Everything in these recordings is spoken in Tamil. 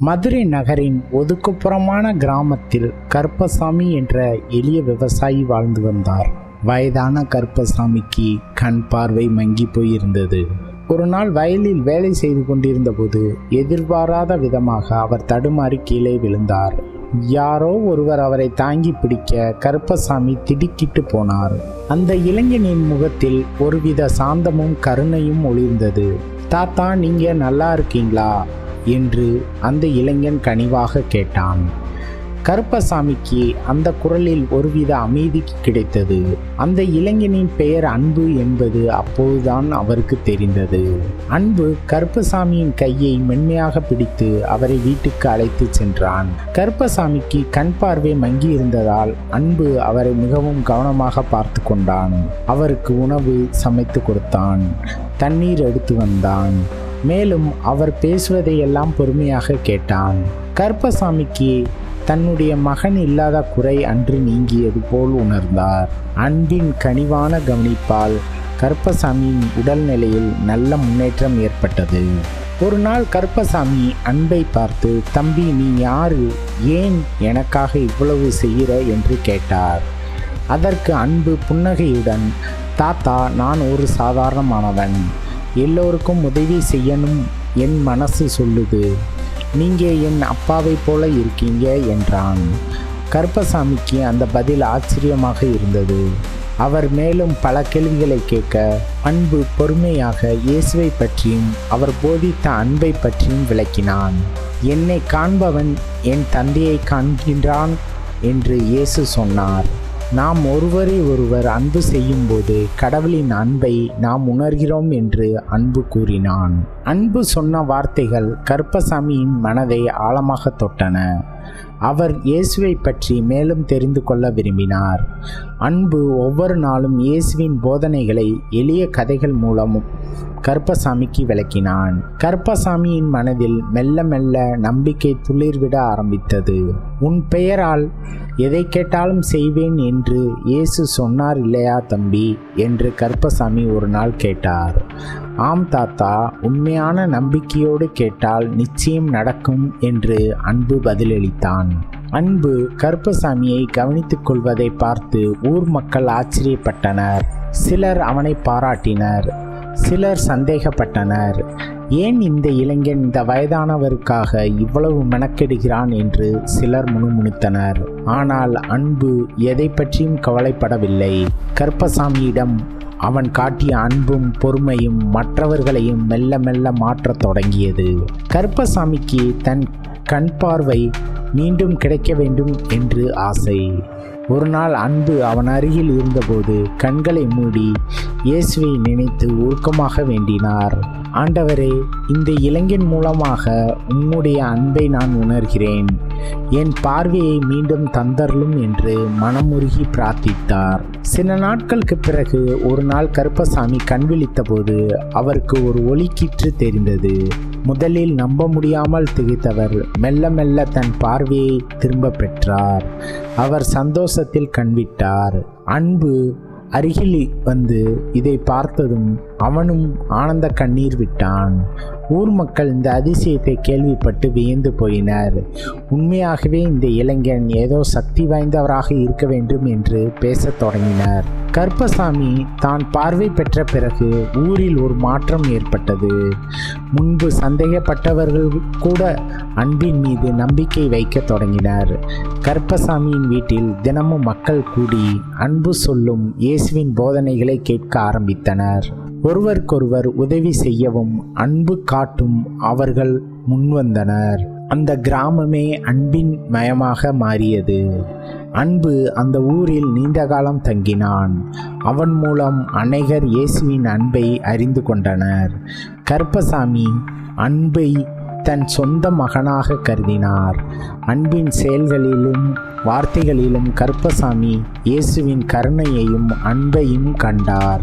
மதுரை நகரின் ஒதுக்குப்புறமான கிராமத்தில் கருப்பசாமி என்ற எளிய விவசாயி வாழ்ந்து வந்தார். வயதான கருப்பசாமிக்கு கண் பார்வை மங்கி போயிருந்தது. ஒரு நாள் வயலில் வேலை செய்து கொண்டிருந்தபோது எதிர்பாராத விதமாக அவர் தடுமாறி கீழே விழுந்தார். யாரோ ஒருவர் அவரை தாங்கி பிடிக்க கருப்பசாமி திடுக்கிட்டு போனார். அந்த இளைஞனின் முகத்தில் ஒருவித சாந்தமும் கருணையும் ஒளிர்ந்தது. தாத்தா நீங்க நல்லா இருக்கீங்களா? என்று அந்த இளைஞன் கனிவாக கேட்டான். கருப்பசாமிக்கு அந்த குரலில் ஒருவித அமைதி கிடைத்தது. அந்த இளைஞனின் பெயர் அன்பு என்பது அப்போதுதான் அவருக்கு தெரிந்தது. அன்பு கருப்பசாமியின் கையை மென்மையாக பிடித்து அவரை வீட்டுக்கு அழைத்து சென்றான். கருப்பசாமிக்கு கண் பார்வை மங்கி இருந்ததால் அன்பு அவரை மிகவும் கவனமாக பார்த்து கொண்டான். அவருக்கு உணவு சமைத்து கொடுத்தான். தண்ணீர் எடுத்து வந்தான். மேலும் அவர் பேசுவதையெல்லாம் பொறுமையாக கேட்டான். கருப்பசாமிக்கு தன்னுடைய மகன் இல்லாத குறை அன்று நீங்கியது போல் உணர்ந்தார். அன்பின் கனிவான கவனிப்பால் கருப்பசாமியின் உடல்நிலையில் நல்ல முன்னேற்றம் ஏற்பட்டது. ஒரு நாள் கருப்பசாமி அன்பை பார்த்து தம்பி நீ யாரு? ஏன் எனக்காக இவ்வளவு செய்கிற? என்று கேட்டார். அதற்கு அன்பு புன்னகையுடன் தாத்தா நான் ஒரு சாதாரணமானவன். எல்லோருக்கும் உதவி செய்யணும் என் மனசு சொல்லுது. நீங்கள் என் அப்பாவை போல இருக்கீங்க என்றான். கருப்பசாமிக்கு அந்த பதில் ஆச்சரியமாக இருந்தது. அவர் மேலும் பல கேள்விகளை கேட்க அன்பு பொறுமையாக இயேசுவை பற்றியும் அவர் போதித்த அன்பை பற்றியும் விளக்கினான். என்னை காண்பவன் என் தந்தையை காண்கின்றான் என்று இயேசு சொன்னார். நாம் ஒருவரை ஒருவர் அன்பு செய்யும்போது கடவுளின் அன்பை நாம் உணர்கிறோம் என்று அன்பு கூறினான். அன்பு சொன்ன வார்த்தைகள் கருப்பசாமியின் மனதை ஆழமாக தொட்டன. அவர் இயேசுவை பற்றி மேலும் தெரிந்து கொள்ள விரும்பினார். அன்பு ஒவ்வொரு நாளும் இயேசுவின் போதனைகளை எளிய கதைகள் மூலமும் கருப்பசாமிக்கு விளக்கினான். கருப்பசாமியின் மனதில் மெல்ல மெல்ல நம்பிக்கை துளிர்விட ஆரம்பித்தது. உன் பெயரால் எதை கேட்டாலும் செய்வேன் என்று இயேசு சொன்னார் இல்லையா தம்பி? என்று கருப்பசாமி ஒரு நாள் கேட்டார். ஆம் தாத்தா உண்மையான நம்பிக்கையோடு கேட்டால் நிச்சயம் நடக்கும் என்று அன்பு பதிலளித்தான். அன்பு கருப்பசாமியை கவனித்துக் கொள்வதை பார்த்து ஊர் மக்கள் ஆச்சரியப்பட்டனர். சிலர் அவனை பாராட்டினர். சிலர் சந்தேகப்பட்டனர். ஏன் இந்த இளைஞன் இந்த வயதானவருக்காக இவ்வளவு மெனக்கெடுகிறான்? என்று சிலர் முணுமுணுத்தனர். ஆனால் அன்பு எதை பற்றியும் கவலைப்படவில்லை. கருப்பசாமியிடம் அவன் காட்டிய அன்பும் பொறுமையும் மற்றவர்களையும் மெல்ல மெல்ல மாற்றத் தொடங்கியது. கருப்பசாமிக்கு தன் கண் பார்வை மீண்டும் கிடைக்க வேண்டும் என்று ஆசை. ஒரு நாள் அன்பு அவன் அருகில் இருந்தபோது கண்களை மூடி இயேசுவை நினைத்து உருக்கமாக வேண்டினார். ஆண்டவரே இந்த இளைஞன் மூலமாக உம்முடைய அன்பை நான் உணர்கிறேன். என் பார்வையை மீண்டும் தந்தரலும் என்று மனமுருகி பிரார்த்தித்தார். சில நாட்களுக்கு பிறகு ஒரு நாள் கருப்பசாமி கண்விழித்தபோது அவருக்கு ஒரு ஒளிக்கீற்று தெரிந்தது. முதலில் நம்ப முடியாமல் திகைத்தவர் மெல்ல மெல்ல தன் பார்வையை திரும்ப பெற்றார். அவர் சந்தோஷத்தில் கண்விட்டார் அன்பு அருகில் வந்து இதை பார்த்ததும் அவனும் ஆனந்த கண்ணீர் விட்டான். ஊர் மக்கள் இந்த அதிசயத்தை கேள்விப்பட்டு வியந்து போயினர். உண்மையாகவே இந்த இளைஞன் ஏதோ சக்தி வாய்ந்தவராக இருக்க வேண்டும் என்று பேசத் தொடங்கினர். கருப்பசாமி தான் பார்வை பெற்ற பிறகு ஊரில் ஒரு மாற்றம் ஏற்பட்டது. முன்பு சந்தேகப்பட்டவர்கள் கூட அன்பின் மீது நம்பிக்கை வைக்க தொடங்கினர். கற்பசாமியின் வீட்டில் தினமும் மக்கள் கூடி அன்பு சொல்லும் இயேசுவின் போதனைகளை கேட்க ஆரம்பித்தனர். ஒருவருக்கொருவர் உதவி செய்யவும் அன்பு காட்டும் அவர்கள் முன்வந்தனர். அந்த கிராமமே அன்பின் மயமாக மாறியது. அன்பு அந்த ஊரில் நீண்ட காலம் தங்கினான். அவன் மூலம் அநேகர் இயேசுவின் அன்பை அறிந்து கொண்டனர். கருப்பசாமி அன்பை தன் சொந்த மகனாக கருதினார். அன்பின் செயல்களிலும் வார்த்தைகளிலும் கருப்பசாமி இயேசுவின் கருணையையும் அன்பையும் கண்டார்.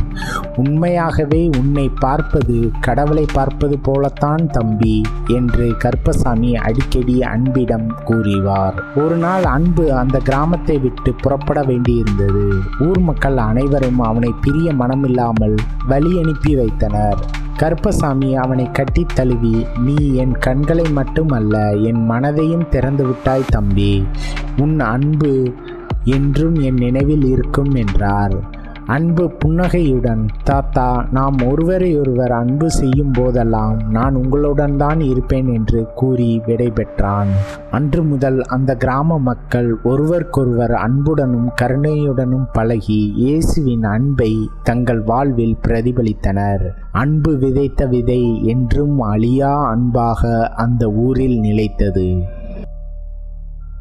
உண்மையாகவே உன்னை பார்ப்பது கடவுளை பார்ப்பது போலத்தான் தம்பி என்று கருப்பசாமி அடிக்கடி அன்பிடம் கூறிவார். ஒரு நாள் அன்பு அந்த கிராமத்தை விட்டு புறப்பட வேண்டியிருந்தது. ஊர் மக்கள் அனைவரும் அவனை பிரிய மனமில்லாமல் வழி அனுப்பி வைத்தனர். கருப்பசாமி அவனை கட்டித் தழுவி நீ என் கண்களை மட்டுமல்ல என் மனதையும் திறந்து விட்டாய் தம்பி. உன் அன்பு என்றும் என் நினைவில் இருக்கும் என்றார். அன்பு புன்னகையுடன் தாத்தா நாம் ஒருவரையொருவர் அன்பு செய்யும் போதெல்லாம் நான் உங்களுடன் தான் இருப்பேன் என்று கூறி விடைபெற்றான் அன்று முதல் அந்த கிராம மக்கள் ஒருவருக்கொருவர் அன்புடனும் கருணையுடனும் பழகி இயேசுவின் அன்பை தங்கள் வாழ்வில் பிரதிபலித்தனர். அன்பு விதைத்த விதை என்றும் அழியா அன்பாக அந்த ஊரில் நிலைத்தது.